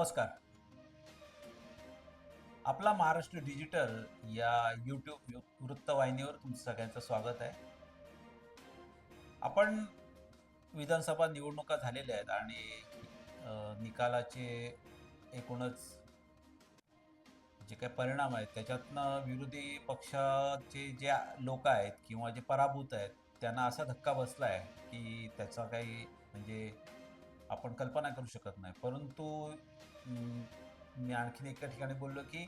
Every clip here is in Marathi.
नमस्कार. आपला महाराष्ट्र डिजिटल या यूट्यूब वृत्तवाहिनीवर तुमचं सगळ्यांचं स्वागत आहे. आपण विधानसभा निवडणुका झालेल्या आहेत आणि निकालाचे एकूणच जे काही परिणाम आहेत त्याच्यातनं विरोधी पक्षाचे जे लोक आहेत किंवा जे पराभूत आहेत त्यांना असा धक्का बसला आहे की त्याचा काही म्हणजे आपण कल्पना करू शकत नाही. परंतु मी आणखीन एका ठिकाणी बोललो की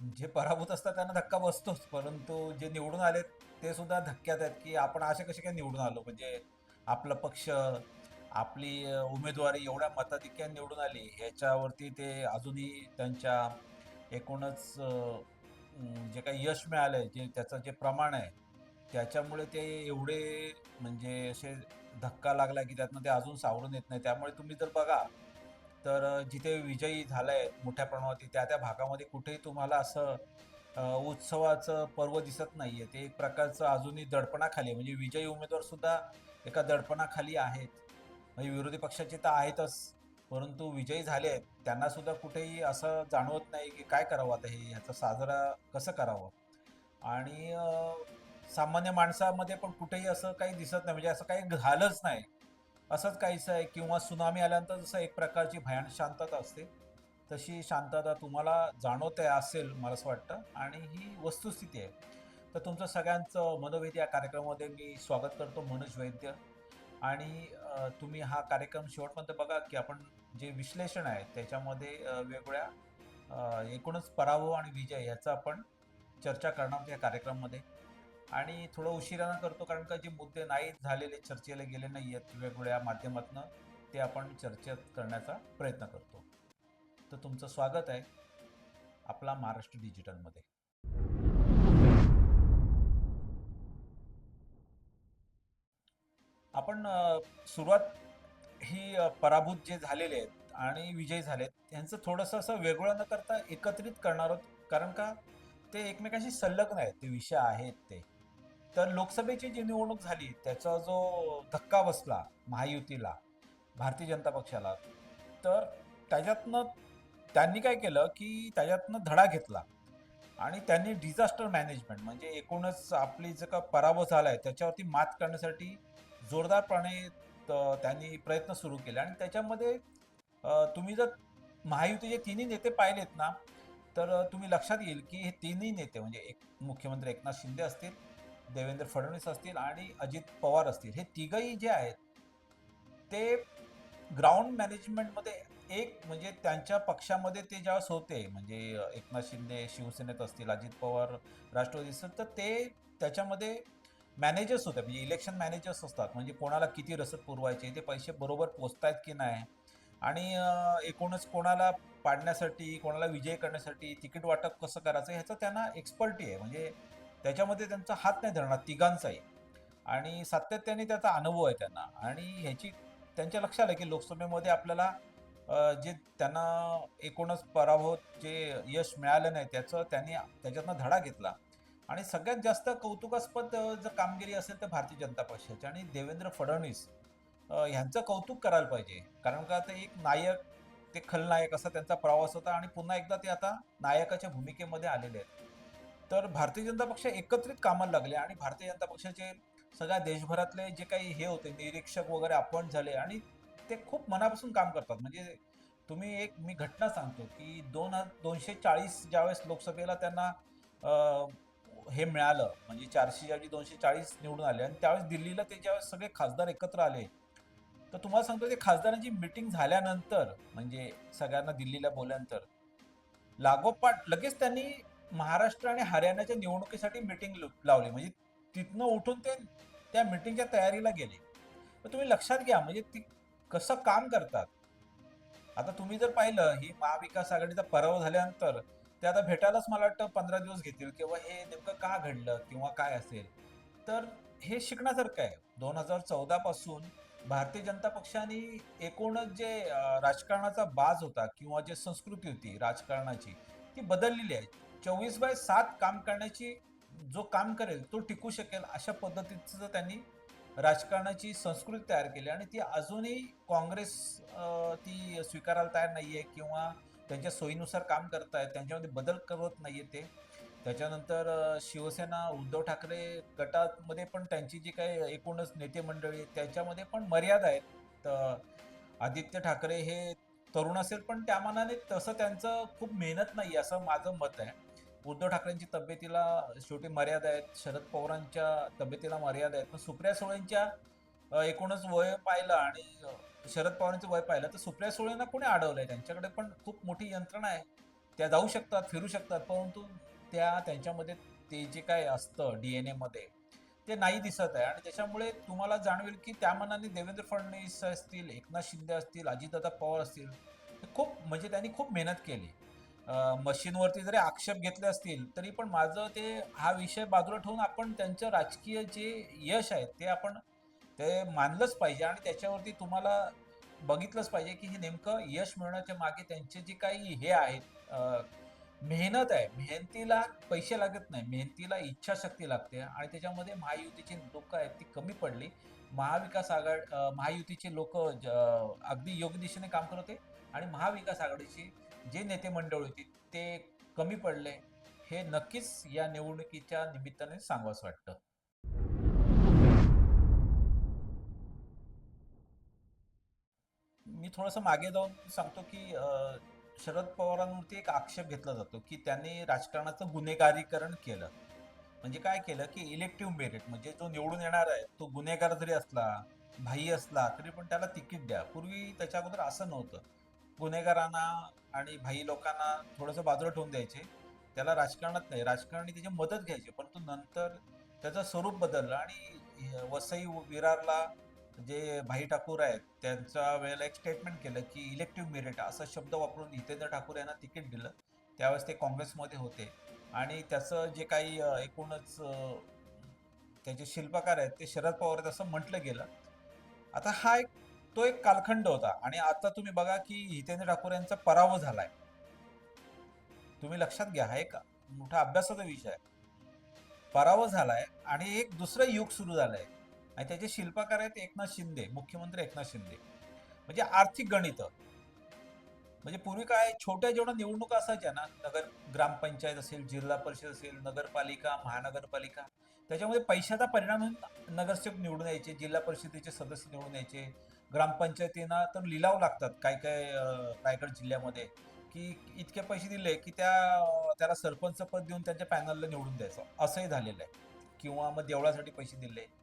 जे पराभूत असतात त्यांना धक्का बसतोच परंतु जे निवडून आलेत ते सुद्धा धक्क्यात आहेत की आपण असे कसे काय निवडून आलो? म्हणजे आपला पक्ष आपली उमेदवारी एवढ्या मताधिक्याने निवडून आली ह्याच्यावरती ते अजूनही त्यांच्या एकूणच जे काही यश मिळालंय जे त्याचं जे प्रमाण आहे त्याच्यामुळे ते एवढे म्हणजे असे धक्का लागला की त्यातनं ते अजून सावरून येत नाही. त्यामुळे तुम्ही जर बघा तर जिथे विजयी झालाय मोठ्या प्रमाणावरती त्या त्या भागामध्ये कुठेही तुम्हाला असं उत्सवाचं पर्व दिसत नाहीये. ते एक प्रकारचं अजूनही दडपणाखाली आहे. म्हणजे विजयी उमेदवार सुद्धा एका दडपणाखाली आहेत. म्हणजे विरोधी पक्षाचे तर आहेतच. परंतु विजयी झाले आहेत. त्यांना सुद्धा कुठेही असं जाणवत नाही की काय करावं आता हे ह्याचा साजरा कसं करावं? आणि सामान्य माणसामध्ये पण कुठेही असं काही दिसत नाही. म्हणजे असं काही झालंच नाही. असंच काहीसं आहे किंवा सुनामी आल्यानंतर जसं एक प्रकारची भयान शांतता असते तशी शांतता तुम्हाला जाणवते असेल मला असं वाटतं. आणि ही वस्तुस्थिती आहे. तर तुमचं सगळ्यांचं मनोवेद या कार्यक्रमामध्ये मी स्वागत करतो मनोज वैद्य. आणि तुम्ही हा कार्यक्रम शेवटपर्यंत बघा की आपण जे विश्लेषण आहे त्याच्यामध्ये वेगवेगळ्या एकूणच पराभव आणि विजय याचा आपण चर्चा करणार या कार्यक्रमामध्ये. आणि थोडं उशिरानं करतो कारण का जे मुद्दे नाही झालेले चर्चेला गेले नाही आहेत वेगवेगळ्या माध्यमातून ते आपण चर्चेत करण्याचा प्रयत्न करतो. तर तुमचं स्वागत आहे आपला महाराष्ट्र डिजिटलमध्ये. आपण सुरुवात ही पराभूत जे झालेले आहेत आणि विजयी झालेत यांचं थोडंसं असं वेगळं न करता एकत्रित करणार आहोत कारण का ते एकमेकांशी संलग्न आहेत ते विषय आहेत ते. तर लोकसभेची जी निवडणूक झाली त्याचा जो धक्का बसला महायुतीला भारतीय जनता पक्षाला तर त्याच्यातनं त्यांनी काय केलं की त्याच्यातनं धडा घेतला. आणि त्यांनी डिझास्टर मॅनेजमेंट म्हणजे एकूणच आपली जे का पराभव झाला आहे त्याच्यावरती मात करण्यासाठी जोरदारपणे त्यांनी प्रयत्न सुरू केले. आणि त्याच्यामध्ये तुम्ही जर महायुतीचे तिन्ही नेते पाहिलेत ना तर तुम्ही लक्षात येईल की हे तिन्ही नेते म्हणजे एक मुख्यमंत्री एकनाथ शिंदे असतील देवेंद्र फडणवीस असतील आणि अजित पवार असतील हे तिघही जे आहेत ते ग्राउंड मॅनेजमेंटमध्ये एक म्हणजे त्यांच्या पक्षामध्ये ते ज्यावेळेस होते म्हणजे एकनाथ शिंदे शिवसेनेत असतील अजित पवार राष्ट्रवादी असतील तर ते त्याच्यामध्ये मॅनेजर्स होते म्हणजे इलेक्शन मॅनेजर्स असतात म्हणजे कोणाला किती रसद पुरवायचे ते पैसे बरोबर पोचतायत की नाही. आणि एकूणच कोणाला पाडण्यासाठी कोणाला विजय करण्यासाठी तिकीट वाटप कसं करायचं ह्याचं त्यांना एक्सपर्टी आहे म्हणजे त्याच्यामध्ये त्यांचा हात नाही धरणार तिघांचाही. आणि सातत्याने त्याचा अनुभव आहे त्यांना. आणि ह्याची त्यांच्या लक्षात आलं की लोकसभेमध्ये आपल्याला जे त्यांना एकूणच पराभव जे यश मिळालं नाही त्याचं त्यांनी त्याच्यातनं धडा घेतला. आणि सगळ्यात जास्त कौतुकास्पद जर कामगिरी असेल तर भारतीय जनता पक्षाची. आणि देवेंद्र फडणवीस ह्यांचं कौतुक करायला पाहिजे. कारण का ते एक नायक ते खलनायक असा त्यांचा प्रवास होता. आणि पुन्हा एकदा ते आता नायकाच्या भूमिकेमध्ये आलेले आहेत. तर भारतीय जनता पक्ष एकत्रित कामाला लागले आणि भारतीय जनता पक्षाचे सगळ्या देशभरातले जे काही हे होते निरीक्षक वगैरे अपॉइंट झाले आणि ते खूप मनापासून काम करतात. म्हणजे तुम्ही एक मी घटना सांगतो की दोन दोनशे चाळीस ज्यावेळेस लोकसभेला त्यांना हे मिळालं म्हणजे चारशे ऐवजी दोनशे चाळीस निवडून आले आणि त्यावेळेस दिल्लीला ते ज्यावेळेस सगळे खासदार एकत्र आले तर तुम्हाला सांगतो ते खासदारांची मिटिंग झाल्यानंतर म्हणजे सगळ्यांना दिल्लीला बोलल्यानंतर लागोपाठ लगेच त्यांनी महाराष्ट्र आणि हरियाणाच्या निवडणुकीसाठी मिटिंग लावली. म्हणजे तिथनं उठून ते त्या मिटिंगच्या तयारीला गेले. तर तुम्ही लक्षात घ्या म्हणजे ती कसं काम करतात. आता तुम्ही जर पाहिलं ही महाविकास आघाडीचा पराभव झाल्यानंतर ते आता भेटायलाच मला वाटतं पंधरा दिवस घेतील किंवा हे नेमकं का घडलं किंवा काय असेल. तर हे शिकण्यासारखं आहे. दोन हजार चौदा पासून भारतीय जनता पक्षाने एकूणच जे राजकारणाचा बाज होता किंवा जे संस्कृती होती राजकारणाची ती बदललेली आहे. चोवीस बाय सात काम करण्याची जो काम करेल तो टिकू शकेल अशा पद्धतीचं त्यांनी राजकारणाची संस्कृती तयार केली आणि ती अजूनही काँग्रेस ती स्वीकारायला तयार नाही आहे किंवा त्यांच्या सोयीनुसार काम करत आहेत त्यांच्यामध्ये बदल करत नाहीये ते. त्याच्यानंतर शिवसेना उद्धव ठाकरे गटामध्ये पण त्यांची जी काही एकूणच नेते मंडळी त्याच्यामध्ये पण मर्यादा आहेत. तर आदित्य ठाकरे हे तरुण असेल पण त्या मानाने तसं त्यांचं खूप मेहनत नाही असं माझं मत आहे. उद्धव ठाकरेंची तब्येतीला शेवटी मर्यादा आहेत शरद पवारांच्या तब्येतीला मर्यादा आहेत. पण सुप्रिया सुळेंच्या एकूणच वय पाहिलं आणि शरद पवारांचं वय पाहिलं तर सुप्रिया सुळेंना कोणी अडवलंय? त्यांच्याकडे पण खूप मोठी यंत्रणा आहे. त्या जाऊ शकतात फिरू शकतात परंतु त्या त्यांच्यामध्ये ते जे काय असतं डी एन एमध्ये ते नाही दिसत आहे. आणि त्याच्यामुळे तुम्हाला जाणवेल की त्या मनाने देवेंद्र फडणवीस असतील एकनाथ शिंदे असतील अजितदादा पवार असतील खूप म्हणजे त्यांनी खूप मेहनत केली. मशीनवरती जरी आक्षेप घेतले असतील तरी पण माझं ते हा विषय बाजूला ठेवून आपण त्यांचं राजकीय जे यश आहे ते आपण ते मानलंच पाहिजे. आणि त्याच्यावरती तुम्हाला बघितलंच पाहिजे की हे नेमकं यश मिळवण्याच्या मागे त्यांचे जे काही हे आहेत मेहनत आहे. मेहनतीला पैसे लागत नाही. मेहनतीला इच्छाशक्ती लागते आणि त्याच्यामध्ये महायुतीची लोक आहेत ती कमी पडली. महाविकास आघाड महायुतीचे लोक अगदी योग्य दिशेने काम करत होते आणि महाविकास आघाडीची जे नेते मंडळ होती ते कमी पडले. हे नक्कीच या निवडणुकीच्या निमित्ताने सांगावंच वाटतं. मी थोडंसं मागे जाऊन सांगतो की शरद पवारांवरती एक आक्षेप घेतला जातो की त्यांनी राजकारणाचं गुन्हेगारीकरण केलं. म्हणजे काय केलं की इलेक्टिव्ह मेरिट म्हणजे जो निवडून येणार आहे तो गुन्हेगार जरी असला भाई असला तरी पण त्याला तिकीट द्या. पूर्वी त्याच्या अगोदर असं नव्हतं. गुन्हेगारांना आणि भाई लोकांना थोडंसं बाजूला ठेवून द्यायचे. त्याला राजकारणात नाही. राजकारणी त्याची मदत घ्यायची. परंतु नंतर त्याचं स्वरूप बदललं आणि वसई विरारला जे भाई ठाकूर आहेत त्यांचा वेळेला एक स्टेटमेंट केलं की इलेक्टिव्ह मेरिट असा शब्द वापरून हितेंद्र ठाकूर यांना तिकीट दिलं. त्यावेळेस ते काँग्रेसमध्ये होते. आणि त्याचं जे काही एकूणच त्याचे शिल्पकार आहेत ते शरद पवार आहेत असं म्हटलं गेलं. आता हा एक तो एक कालखंड होता. आणि आता तुम्ही बघा की हितेंद्र ठाकूर यांचा पराभव झालाय. तुम्ही लक्षात घ्या हा एक मोठा अभ्यासाचा विषय आहे. पराभव झालाय आणि एक दुसरं युग सुरू झालंय. आणि त्याचे शिल्पकार आहेत एकनाथ शिंदे मुख्यमंत्री एकनाथ शिंदे. म्हणजे आर्थिक गणित. म्हणजे पूर्वी काय छोट्या जेवढ्या निवडणुका असायच्या ना नगर ग्रामपंचायत असेल जिल्हा परिषद असेल नगरपालिका महानगरपालिका त्याच्यामध्ये पैशाचा परिणाम होऊन नगरसेवक निवडून यायचे जिल्हा परिषदेचे सदस्य निवडून यायचे ग्रामपंचायतींना तर लिलाव लागतात काय काय रायगड जिल्ह्यामध्ये की इतके पैसे दिले की त्या त्याला सरपंच पद देऊन त्यांच्या पॅनलला निवडून द्यायचं. असंही झालेलं आहे. किंवा मग देवळासाठी पैसे दिले.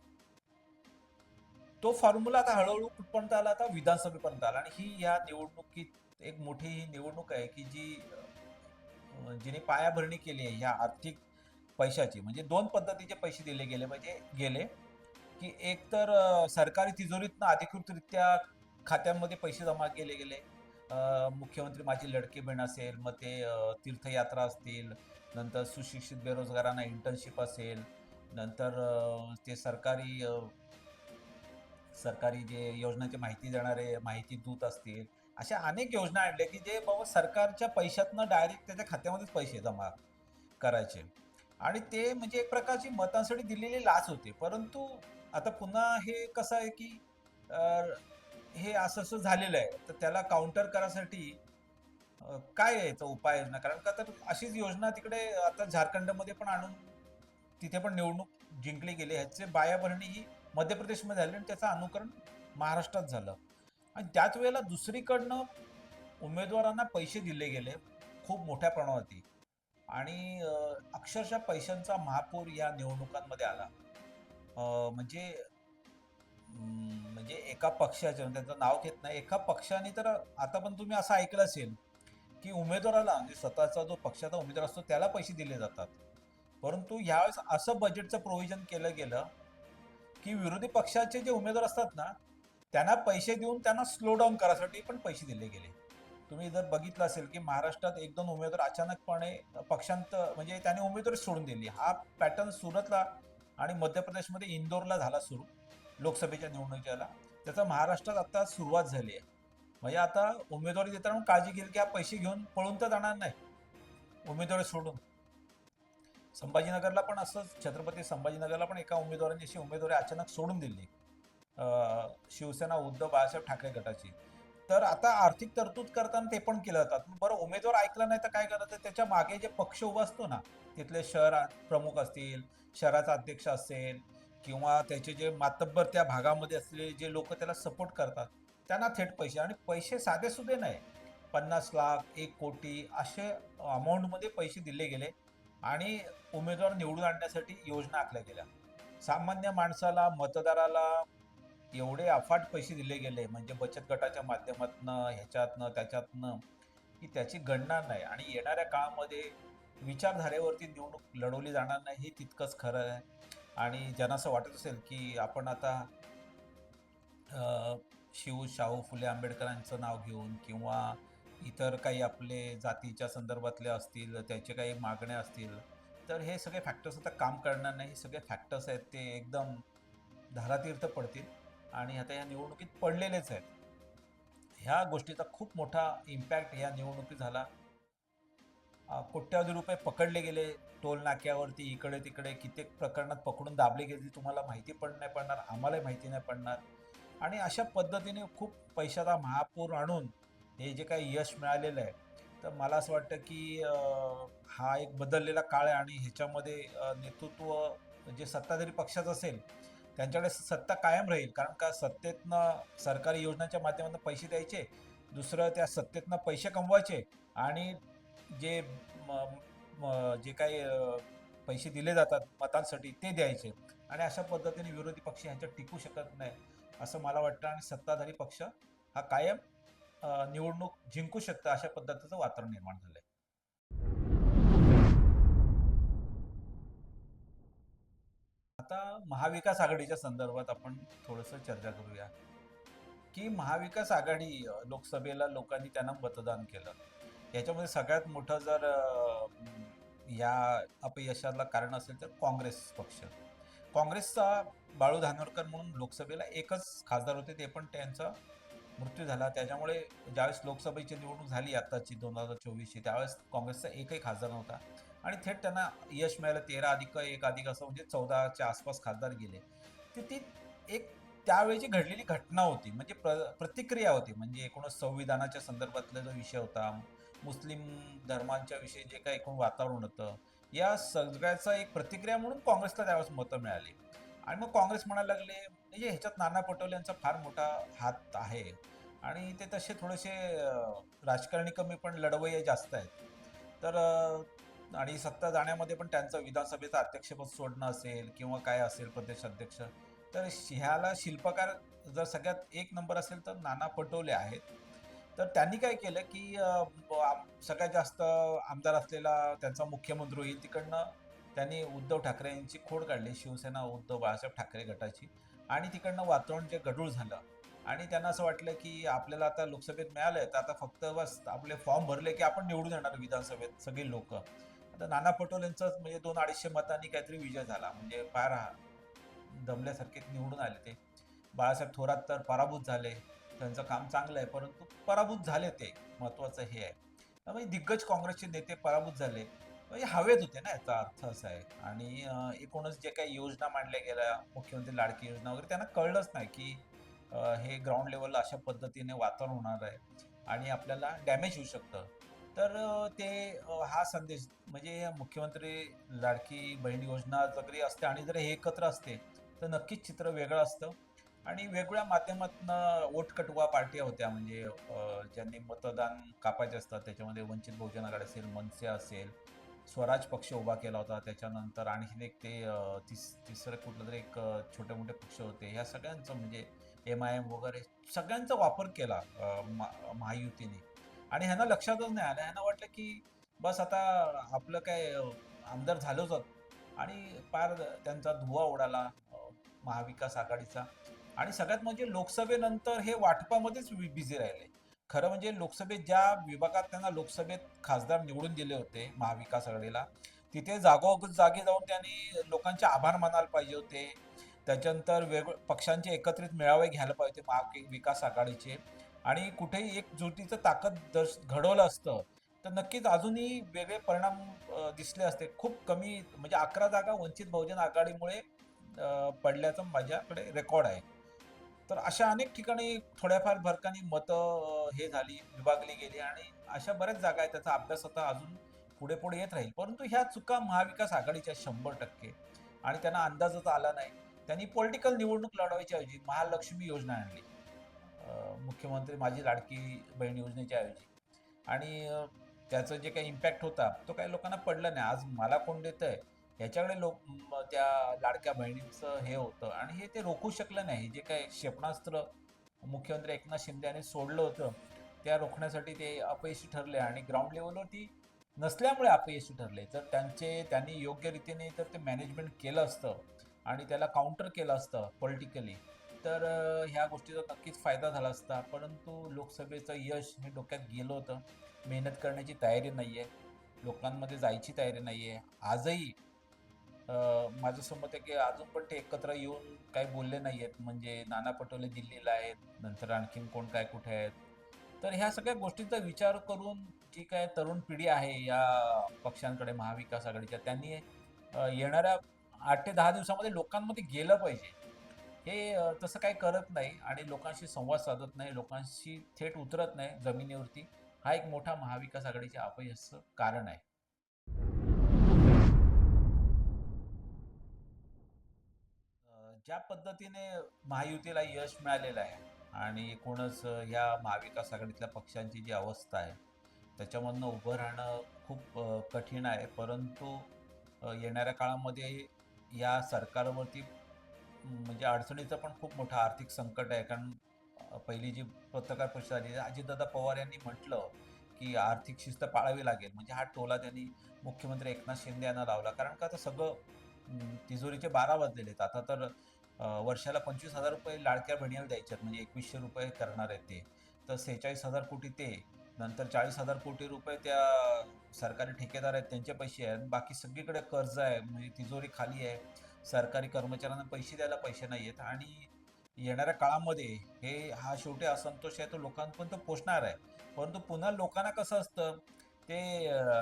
तो फॉर्म्युला आता हळूहळू कुठपर्यंत आला? आता विधानसभेपर्यंत आला. आणि ही या निवडणुकीत एक मोठी ही निवडणूक आहे की जी जिने पायाभरणी केली आहे ह्या आर्थिक पैशाची. म्हणजे दोन पद्धतीचे पैसे दिले गेले म्हणजे गेले की एक तर सरकारी तिजोरीतनं अधिकृतरित्या खात्यांमध्ये पैसे जमा केले गेले. मुख्यमंत्री माझी लडकी बहीण असेल मग ते तीर्थयात्रा असतील नंतर सुशिक्षित बेरोजगारांना इंटर्नशिप असेल नंतर ते सरकारी सरकारी जे योजनांची माहिती देणारे माहिती दूत असतील अशा अनेक योजना आणल्या की जे बाबा सरकारच्या पैशातनं डायरेक्ट त्याच्या खात्यामध्येच पैसे जमा करायचे. आणि ते म्हणजे एक प्रकारची मतांसाठी दिलेली लाच होती. परंतु आता पुन्हा हे कसं आहे की हे असं असं झालेलं आहे. तर त्याला काउंटर करायसाठी काय आहे याचा उपाययोजना कारण का तर अशीच योजना तिकडे आता झारखंडमध्ये पण आणून तिथे पण निवडणूक जिंकली गेली ह्याचे बायाभरणी ही मध्य प्रदेशमध्ये झाले आणि त्याचं अनुकरण महाराष्ट्रात झालं. आणि त्याच वेळेला दुसरीकडनं उमेदवारांना पैसे दिले गेले खूप मोठ्या प्रमाणावरती. आणि अक्षरशः पैशांचा महापूर या निवडणुकांमध्ये आला. म्हणजे म्हणजे एका पक्षाच्या त्याचं त्यांचं नाव घेत नाही. एका पक्षाने तर आता पण तुम्ही असं ऐकलं असेल की उमेदवाराला म्हणजे स्वतःचा जो पक्षाचा उमेदवार असतो त्याला पैसे दिले जातात. परंतु ह्यावेळेस असं बजेटचं प्रोव्हिजन केलं गेलं की विरोधी पक्षाचे जे उमेदवार असतात ना त्यांना पैसे देऊन त्यांना स्लो डाऊन करायसाठी पण पैसे दिले गेले. तुम्ही जर बघितलं असेल की महाराष्ट्रात एक दोन उमेदवार अचानकपणे पक्षांत म्हणजे त्याने उमेदवारी सोडून दिली. हा पॅटर्न सुरतला आणि मध्य प्रदेशमध्ये इंदोरला झाला सुरू लोकसभेच्या निवडणुकीला. त्याचा महाराष्ट्रात आता सुरुवात झाली आहे. म्हणजे आता उमेदवारी देताना काळजी घेईल की हा पैसे घेऊन पळून तर जाणार नाही. उमेदवारी सोडून. संभाजीनगरला पण असंच छत्रपती संभाजीनगरला पण एका उमेदवारांनी अशी उमेदवारी अचानक सोडून दिली. शिवसेना उद्धव बाळासाहेब ठाकरे गटाची. तर आता आर्थिक तरतूद करताना ते पण केलं जातात. बरं उमेदवार ऐकला नाही तर काय करायचं त्याच्यामागे जे पक्ष उभा असतो ना तिथले शहर प्रमुख असतील शहराचा अध्यक्ष असेल किंवा त्याचे जे मातब्बर त्या भागामध्ये असलेले जे लोक त्याला सपोर्ट करतात त्यांना थेट पैसे. आणि पैसे साधे सुधे नाही. पन्नास लाख एक कोटी असे अमाऊंटमध्ये पैसे दिले गेले. आणि उमेदवार निवडून आणण्यासाठी योजना आखल्या गेल्या. सामान्य माणसाला मतदाराला एवढे अफाट पैसे दिले गेले म्हणजे बचत गटाच्या माध्यमातनं ह्याच्यातनं त्याच्यातनं की त्याची गणना नाही. आणि येणाऱ्या काळामध्ये विचारधारेवरती निवडणूक लढवली जाणार नाही हे तितकंच खरं आहे. आणि ज्यांना असं वाटत असेल की आपण आता शिव शाहू फुले आंबेडकरांचं नाव घेऊन किंवा इतर काही आपले जातीच्या संदर्भातले असतील त्याचे काही मागण्या असतील तर हे सगळे फॅक्टर्स आता काम करणार नाही. हे सगळे फॅक्टर्स आहेत ते एकदम धारातीर्थ पडतील. आणि आता या निवडणुकीत पडलेलेच आहेत. ह्या गोष्टीचा खूप मोठा इम्पॅक्ट या निवडणुकीत झाला. कोट्यावधी रुपये पकडले गेले टोल नाक्यावरती इकडे तिकडे. कित्येक प्रकरणात पकडून दाबले गेले तुम्हाला माहिती पण नाही पडणार आम्हालाही माहिती नाही पडणार. आणि अशा पद्धतीने खूप पैशाचा महापूर आणून हे जे काही यश मिळालेलं आहे तर मला असं वाटतं की हा एक बदललेला काळ आहे आणि ह्याच्यामध्ये नेतृत्व जे सत्ताधारी पक्षाचं असेल त्यांच्याकडे सत्ता कायम राहील. कारण का सत्तेतनं सरकारी योजनांच्या माध्यमातून पैसे द्यायचे दुसरं त्या सत्तेतनं पैसे कमवायचे आणि जे म- म- जे काही पैसे दिले जातात मतांसाठी ते द्यायचे. आणि अशा पद्धतीने विरोधी पक्ष ह्याच्यात टिकू शकत नाही असं मला वाटतं. आणि सत्ताधारी पक्ष हा कायम निवडणूक जिंकू शकतं अशा पद्धतीचं वातावरण निर्माण झालंय. आता महाविकास आघाडीच्या संदर्भात आपण थोडंसं चर्चा करूया. की महाविकास आघाडी लोकसभेला लोकांनी त्यांना मतदान केलं. याच्यामध्ये सगळ्यात मोठं जर या अपयशाला कारण असेल तर काँग्रेस पक्ष. काँग्रेसचा बाळू धानोरकर म्हणून लोकसभेला एकच खासदार होते ते पण त्यांचा मृत्यू झाला. त्याच्यामुळे ज्यावेळेस लोकसभेची निवडणूक झाली आत्ताची दोन हजार चोवीसची त्यावेळेस काँग्रेसचा एकही खासदार नव्हता. आणि थेट त्यांना यश मिळालं तेरा अधिक एक अधिक असं म्हणजे चौदाच्या आसपास खासदार गेले. तर ती एक त्यावेळेची घडलेली घटना होती. म्हणजे प्र प्रतिक्रिया होती. म्हणजे एकूणच संविधानाच्या संदर्भातला जो विषय होता मुस्लिम धर्मांच्या विषयी जे काही एकूण वातावरण होतं या सगळ्याचा एक प्रतिक्रिया म्हणून काँग्रेसला त्यावेळेस मतं मिळाली. आणि मग काँग्रेस म्हणायला लागले म्हणजे ह्याच्यात नाना पटोले यांचा फार मोठा हात आहे. आणि ते तसे थोडेसे राजकारणी कमी पण लढवय जास्त आहेत. तर आणि सत्ता जाण्यामध्ये पण त्यांचं विधानसभेचं अध्यक्षपद सोडणं असेल किंवा काय असेल प्रदेश अध्यक्ष तर ह्याला शिल्पकार जर सगळ्यात एक नंबर असेल तर नाना पटोले आहेत. तर त्यांनी काय केलं की आम- सगळ्यात जास्त आमदार असलेला त्यांचा मुख्यमंत्री होईल तिकडनं त्यांनी उद्धव ठाकरे यांची खोड काढली शिवसेना उद्धव बाळासाहेब ठाकरे गटाची. आणि तिकडनं वातावरण जे गढूळ झालं. आणि त्यांना असं वाटलं की आपल्याला आता लोकसभेत मिळालंय तर आता फक्त बस आपले फॉर्म भरले की आपण निवडून येणार विधानसभेत सगळे लोक. आता नाना पटोलेंचाच म्हणजे दोन अडीचशे मतांनी काहीतरी विजय झाला. म्हणजे फार दमल्यासारखे निवडून आले ते. बाळासाहेब थोरात तर पराभूत झाले. त्यांचं काम चांगलं आहे परंतु पराभूत झाले ते. महत्वाचं हे आहे. त्यामुळे दिग्गज काँग्रेसचे नेते पराभूत झाले. हवेत होते ना याचा अर्थ असा आहे. आणि एकूणच जे काही योजना मांडल्या गेल्या मुख्यमंत्री लाडकी योजना वगैरे त्यांना कळलंच नाही की हे ग्राउंड लेवलला अशा पद्धतीने वातावरण होणार आहे आणि आपल्याला डॅमेज होऊ शकतं. तर ते हा संदेश म्हणजे मुख्यमंत्री लाडकी बहीण योजना वगैरे असते आणि जर हे एकत्र असते तर नक्कीच चित्र वेगळं असतं. आणि वेगवेगळ्या माध्यमातनं वोटकटवा पार्ट्या होत्या. म्हणजे ज्यांनी मतदान कापायचे असतात त्याच्यामध्ये वंचित बहुजन आघाडी असेल मनसे असेल स्वराज पक्ष उभा केला होता त्याच्यानंतर आणखीन एक ते तिस तिसरं कुठलं तरी एक छोटे मोठे पक्ष होते. ह्या सगळ्यांचं म्हणजे एम आय एम वगैरे सगळ्यांचा वापर केला महायुतीने. आणि ह्यांना लक्षातच नाही आलं. ह्यांना वाटलं की बस आता आपलं काय आमदार झालोच आणि पार त्यांचा धुवा उडाला महाविकास आघाडीचा. आणि सगळ्यात म्हणजे लोकसभेनंतर हे वाटपामध्येच बिझी राहिले. खरं म्हणजे लोकसभेत ज्या विभागात त्यांना लोकसभेत खासदार निवडून दिले होते महाविकास आघाडीला तिथे जागोजागी जागी जाऊन त्यांनी लोकांचे आभार मानायला पाहिजे होते. त्याच्यानंतर वेग पक्षांचे एकत्रित मेळावे घ्यायला पाहिजे महाविकास आघाडीचे. आणि कुठेही एकजुटीचं ताकद दर्श घडवलं असतं तर नक्कीच अजूनही वेगळे परिणाम दिसले असते. खूप कमी म्हणजे अकरा जागा वंचित बहुजन आघाडीमुळे पडल्याचं माझ्याकडे रेकॉर्ड आहे. तर अशा अनेक ठिकाणी थोड्याफार भरकानी मतं हे झाली विभागली गेली आणि अशा बऱ्याच जागा आहेत. त्याचा अभ्यास आता अजून पुढे पुढे येत राहील. परंतु ह्या चुका महाविकास आघाडीच्या शंभर टक्के आणि त्यांना अंदाजच आला नाही. त्यांनी पॉलिटिकल निवडणूक लढवायच्या ऐवजी महालक्ष्मी योजना आणली. मुख्यमंत्री माझी लाडकी बहीण योजनेच्या ऐवजी. आणि त्याचा त्याचं जे काही इम्पॅक्ट होता तो काही लोकांना पडला नाही. आज मला कोण देत आहे ह्याच्याकडे लोक त्या लाडक्या बहिणीचं हे होतं. आणि हे ते रोखू शकलं नाही. जे काही क्षेपणास्त्र मुख्यमंत्री एकनाथ शिंदे यांनी सोडलं होतं त्या रोखण्यासाठी ते अपयशी ठरले. आणि ग्राउंड लेवलवरती नसल्यामुळे अपयशी ठरले. तर त्यांचे त्यांनी योग्य रीतीने तर ते मॅनेजमेंट केलं असतं. आणि त्याला काउंटर केलं असतं पॉलिटिकली तर ह्या गोष्टीचा नक्कीच फायदा झाला असता. परंतु लोकसभेचं यश हे डोक्यात गेलं होतं. मेहनत करण्याची तयारी नाही आहे लोकांमध्ये जायची तयारी नाही आहे आजही माझं समत मत आहे की अजून पण ते एकत्र येऊन काही बोलले नाही आहेत म्हणजे नाना पटोले दिल्लीला आहेत नंतर आणखीन कोण काय कुठे आहेत. तर ह्या सगळ्या गोष्टींचा विचार करून जी काय तरुण पिढी आहे या पक्षांकडे महाविकास आघाडीच्या त्यांनी येणाऱ्या आठ ते दहा दिवसामध्ये लोकांमध्ये गेलं पाहिजे. हे तसं काही करत नाही आणि लोकांशी संवाद साधत नाही लोकांशी थेट उतरत नाही जमिनीवरती. हा एक मोठा महाविकास आघाडीच्या अपयशाचं कारण आहे. ज्या पद्धतीने महायुतीला यश मिळालेलं आहे आणि एकूणच या महाविकास आघाडीतल्या पक्षांची जी अवस्था आहे त्याच्यामधनं उभं राहणं खूप कठीण आहे. परंतु येणाऱ्या काळामध्ये या सरकारवरती म्हणजे अडचणीचं पण खूप मोठं आर्थिक संकट आहे. कारण पहिली जी पत्रकार परिषद झाली अजितदादा पवार यांनी म्हटलं की आर्थिक शिस्त पाळावी लागेल. म्हणजे हा टोला त्यांनी मुख्यमंत्री एकनाथ शिंदे यांना लावला. कारण का आता सगळं तिजोरीचे बारा वाजलेले आहेत. आता तर वर्षाला पंचवीस हजार रुपये लाडक्या बहिणीला द्यायचे आहेत म्हणजे एकवीसशे रुपये करणार आहेत ते. तर सेहेचाळीस हजार कोटी ते नंतर चाळीस हजार कोटी रुपये त्या सरकारी ठेकेदार आहेत त्यांचे पैसे आहेत. बाकी सगळीकडे कर्ज आहे म्हणजे तिजोरी खाली आहे. सरकारी कर्मचाऱ्यांना पैसे द्यायला पैसे नाही आहेत. आणि येणाऱ्या काळामध्ये हे हा शेवटी असंतोष आहे तो लोकांपर्यंत पोचणार आहे. परंतु पुन्हा लोकांना कसं असतं ते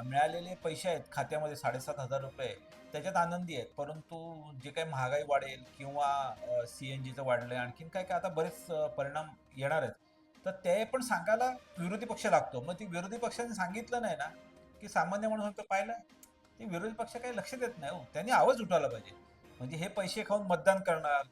मिळालेले पैसे आहेत खात्यामध्ये साडेसात हजार रुपये. त्याच्यात आनंदी आहेत. परंतु जे काही महागाई वाढेल किंवा सी एन जीचं वाढलंय आणखीन काय काय आता बरेच परिणाम येणार आहेत. तर ते पण सांगायला विरोधी पक्ष लागतो. मग ती विरोधी पक्षाने सांगितलं नाही ना की सामान्य माणूस पाहिलं ते विरोधी पक्ष काही लक्ष देत नाही हो. त्यांनी आवाज उठवला पाहिजे. म्हणजे हे पैसे खाऊन मतदान करणार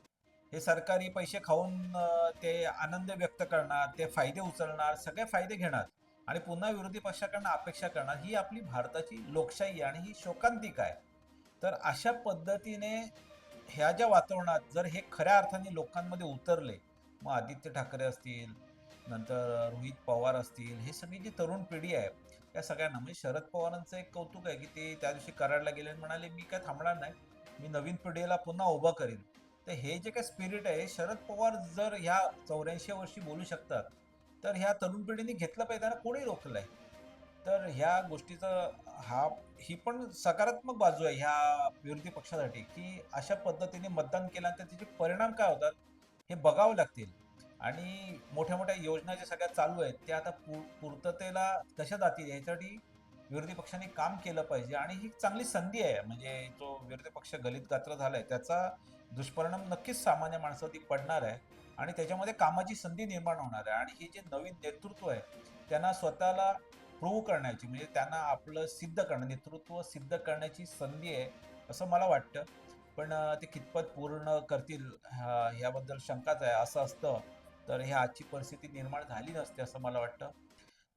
हे सरकारी पैसे खाऊन ते आनंद व्यक्त करणार ते फायदे उचलणार सगळे फायदे घेणार आणि पुन्हा विरोधी पक्षाकडनं अपेक्षा करणार. ही आपली भारताची लोकशाही आहे आणि ही शोकांतिक आहे. तर अशा पद्धतीने ह्या ज्या वातावरणात जर हे खऱ्या अर्थाने लोकांमध्ये उतरले मग आदित्य ठाकरे असतील नंतर रोहित पवार असतील हे सगळी जी तरुण पिढी आहे त्या सगळ्यांना म्हणजे शरद पवारांचं एक कौतुक आहे की ते त्या दिवशी कराडला गेले आणि म्हणाले मी काय थांबणार नाही मी नवीन पिढीला पुन्हा उभं करीन. तर हे जे काही स्पिरिट आहे शरद पवार जर ह्या चौऱ्याऐंशी वर्षी बोलू शकतात तर ह्या तरुण पिढीने घेतलं पाहिजे त्यांना कोणी रोखलंय? तर ह्या गोष्टीचं हा ही पण सकारात्मक बाजू आहे ह्या विरोधी पक्षासाठी की अशा पद्धतीने मतदान केल्यानंतर त्याचे परिणाम काय होतात हे बघावं लागतील. आणि मोठ्या मोठ्या योजना ज्या सगळ्या चालू आहेत त्या आता पूर पूर्ततेला कशा जातील याच्यासाठी विरोधी पक्षांनी काम केलं पाहिजे. आणि ही चांगली संधी आहे म्हणजे जो विरोधी पक्ष गलित गात्र झालाय त्याचा दुष्परिणाम नक्कीच सामान्य माणसावरती पडणार आहे. आणि त्याच्यामध्ये कामाची संधी निर्माण होणार आहे. आणि हे जे नवीन नेतृत्व आहे त्यांना स्वतःला प्रूव्ह करण्याची म्हणजे त्यांना आपलं सिद्ध करणं नेतृत्व सिद्ध करण्याची संधी आहे असं मला वाटतं. पण ते कितपत पूर्ण करतील ह्याबद्दल शंकाच आहे असं असतं तर ह्या आजची परिस्थिती निर्माण झाली नसते असं मला वाटतं.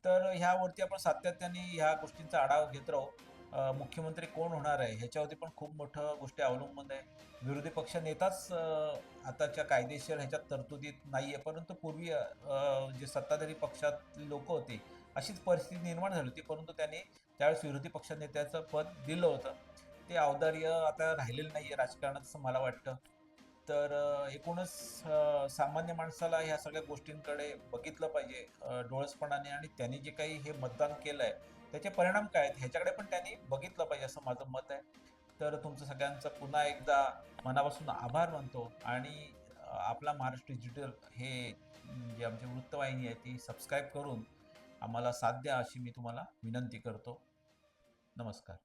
तर ह्यावरती आपण सातत्याने ह्या गोष्टींचा आढावा घेत राहू. मुख्यमंत्री कोण होणार आहे ह्याच्यावरती पण खूप मोठं गोष्टी अवलंबून आहे. विरोधी पक्ष नेताच आताच्या कायदेशीर ह्याच्यात तरतुदीत नाही आहे परंतु पूर्वी जे सत्ताधारी पक्षातले लोक होते अशीच परिस्थिती निर्माण झाली होती. परंतु त्यांनी त्यावेळेस विरोधी पक्षनेत्याचं पद दिलं होतं. ते औदार्य आता राहिलेलं नाहीये राजकारणात असं मला वाटतं. तर एकूणच सामान्य माणसाला ह्या सगळ्या गोष्टींकडे बघितलं पाहिजे डोळसपणाने आणि त्यांनी जे काही हे मतदान केलं आहे त्याचे परिणाम काय आहेत ह्याच्याकडे पण त्यांनी बघितलं पाहिजे असं माझं मत आहे. तर तुमचं सगळ्यांचं पुन्हा एकदा मनापासून आभार मानतो आणि आपला महाराष्ट्र डिजिटल हे जे आमची वृत्तवाहिनी आहे ती सबस्क्राईब करून आम्हाला साथ द्या अशी मी तुम्हाला विनंती करतो. नमस्कार.